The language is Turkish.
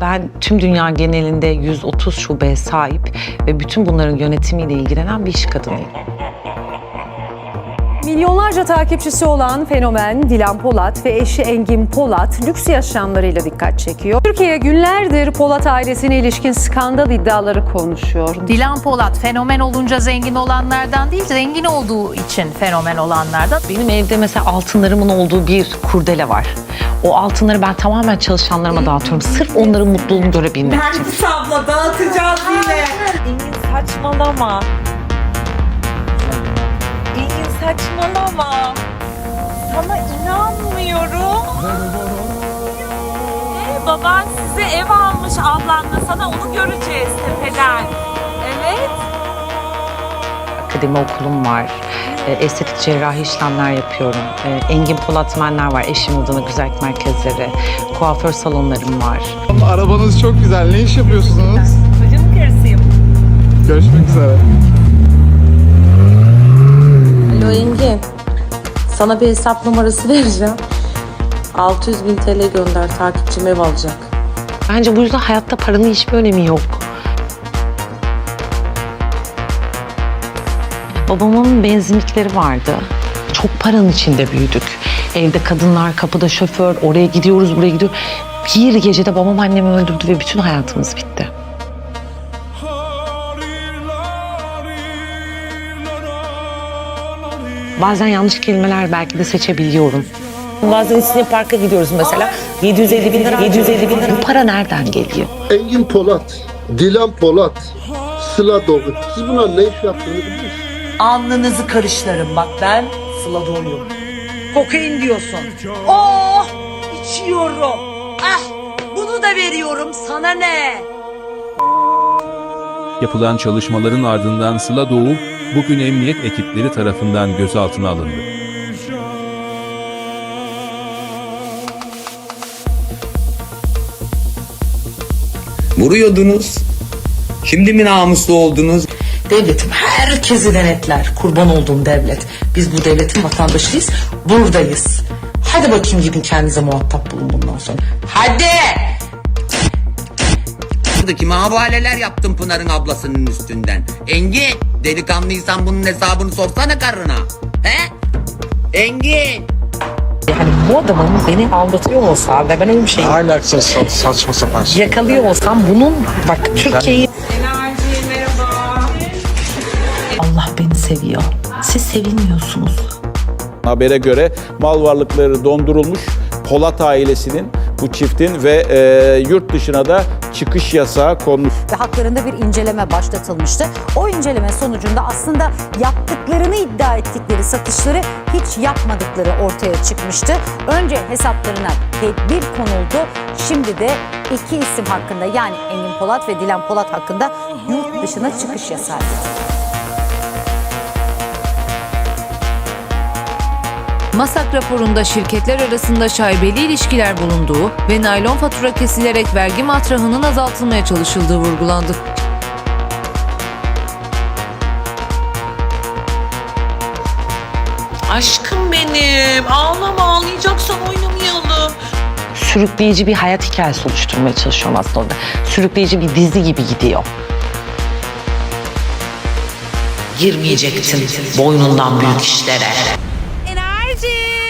Ben tüm dünya genelinde 130 şubeye sahip ve bütün bunların yönetimiyle ilgilenen bir iş kadınıyım. Milyonlarca takipçisi olan fenomen Dilan Polat ve eşi Engin Polat lüks yaşamlarıyla dikkat çekiyor. Türkiye günlerdir Polat ailesine ilişkin skandal iddiaları konuşuyor. Dilan Polat fenomen olunca zengin olanlardan değil, zengin olduğu için fenomen olanlardan. Benim evde mesela altınlarımın olduğu bir kurdele var. O altınları ben tamamen çalışanlarıma dağıtıyorum. Sırf onların mutluluğunu görebilmek için. Nergis abla dağıtacağız yine. Engin saçmalama. Baban size ev almış ablanla. Sana onu göreceğiz tepeden. Evet. Akademi okulum var. E, Estetik cerrahi işlemler yapıyorum. E, Engin Polat Menler var. Eşim adına güzellik merkezleri. Kuaför salonlarım var. Arabanız çok güzel. Ne iş yapıyorsunuz? Bacım karısıyım. Görüşmek üzere. Alo Engin. Sana bir hesap numarası vereceğim. 600 bin TL gönder takipçim ev alacak. Bence bu yüzden hayatta paranın hiçbir önemi yok. Babamın benzinlikleri vardı. Çok paranın içinde büyüdük. Evde kadınlar, kapıda şoför, oraya gidiyoruz, buraya gidiyoruz. Bir gecede babam annemi öldürdü ve bütün hayatımız bitti. Bazen yanlış kelimeler belki de seçebiliyorum. Bazen İstinye Park'a gidiyoruz mesela. 750 bin lira, 750 bin lira. Bu para nereden geliyor? Engin Polat, Dilan Polat, Sıla Doğu. Siz buna ne iş yaptığını biliyor musunuz? Alnınızı karışlarım bak ben Sıla Doğu'yum. Kokain diyorsun. Oh içiyorum. Ah bunu da veriyorum sana ne? Yapılan çalışmaların ardından Sıla Doğu, bugün emniyet ekipleri tarafından gözaltına alındı. Vuruyordunuz. Şimdi mi namuslu oldunuz? Devletim herkesi denetler. Kurban olduğum devlet. Biz bu devletin vatandaşıyız. Buradayız. Hadi bakayım gidin kendinize muhatap bulun bundan sonra. Hadi! Buradaki havaleler yaptım Pınar'ın ablasının üstünden. Engin, delikanlıysan bunun hesabını sorsana karına. He? Engin! Yani bu adamın beni aldatıyor olsa ve ben öyle bir şey Ahlaksa saçma sapan şey. yakalıyor olsam bunun bak Türkiye'yi Enerji merhaba. Allah beni seviyor. Siz sevilmiyorsunuz. Habere göre mal varlıkları dondurulmuş. Polat ailesinin, bu çiftin ve e, yurt dışına da çıkış yasağı konmuş. Ve haklarında bir inceleme başlatılmıştı. O inceleme sonucunda aslında yaptıklarını iddia ettikleri satışları hiç yapmadıkları ortaya çıkmıştı. Önce hesaplarına tedbir konuldu. Şimdi de iki isim hakkında yani Engin Polat ve Dilan Polat hakkında yurt dışına çıkış yasağı. Masak raporunda şirketler arasında şaibeli ilişkiler bulunduğu ve naylon fatura kesilerek vergi matrahının azaltılmaya çalışıldığı vurgulandı. Aşkım benim. Ağlama ağlayacaksan oynamayalım. Sürükleyici bir hayat hikayesi oluşturmaya çalışıyorum aslında orada. Sürükleyici bir dizi gibi gidiyor. Girmeyecektin boynundan büyük işlere. 心